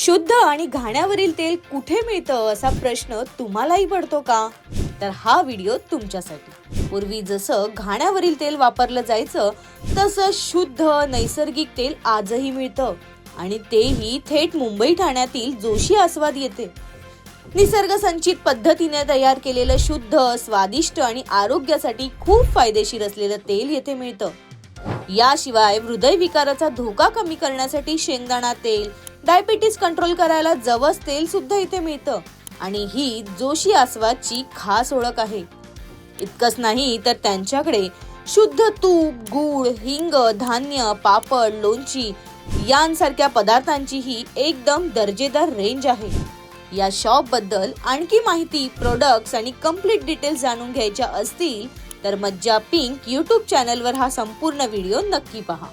शुद्ध आणि घाण्यावरील तेल कुठे मिळतं असा प्रश्न तुम्हालाही पडतो का? तर हा व्हिडिओ तुमच्यासाठी. पूर्वी जसं घाण्यावरील तेल वापरलं जायचं तसं शुद्ध नैसर्गिक तेल आजही मिळतं. आणि तेही थेट मुंबई ठाण्यातील जोशी आस्वाद येते. निसर्ग संचित पद्धतीने तयार केलेलं शुद्ध स्वादिष्ट आणि आरोग्यासाठी खूप फायदेशीर असलेलं तेल येथे मिळतं. याशिवाय हृदयविकाराचा धोका कमी करण्यासाठी शेंगदाणा तेल डायबिटीस कंट्रोल करायला जवस तेल सुद्धा इथे मिळतं. आणि ही जोशी आस्वादची खास ओळख आहे. इतकंच नाही तर त्यांच्याकडे शुद्ध तूप गूळ हिंग धान्य पापड लोणची यांसारख्या पदार्थांचीही एकदम दर्जेदार रेंज आहे. या शॉपबद्दल आणखी माहिती प्रोडक्ट्स आणि कंप्लीट डिटेल्स जाणून घ्यायच्या असतील तर मज्जा पिंक यूट्यूब चॅनलवर हा संपूर्ण व्हिडिओ नक्की पहा.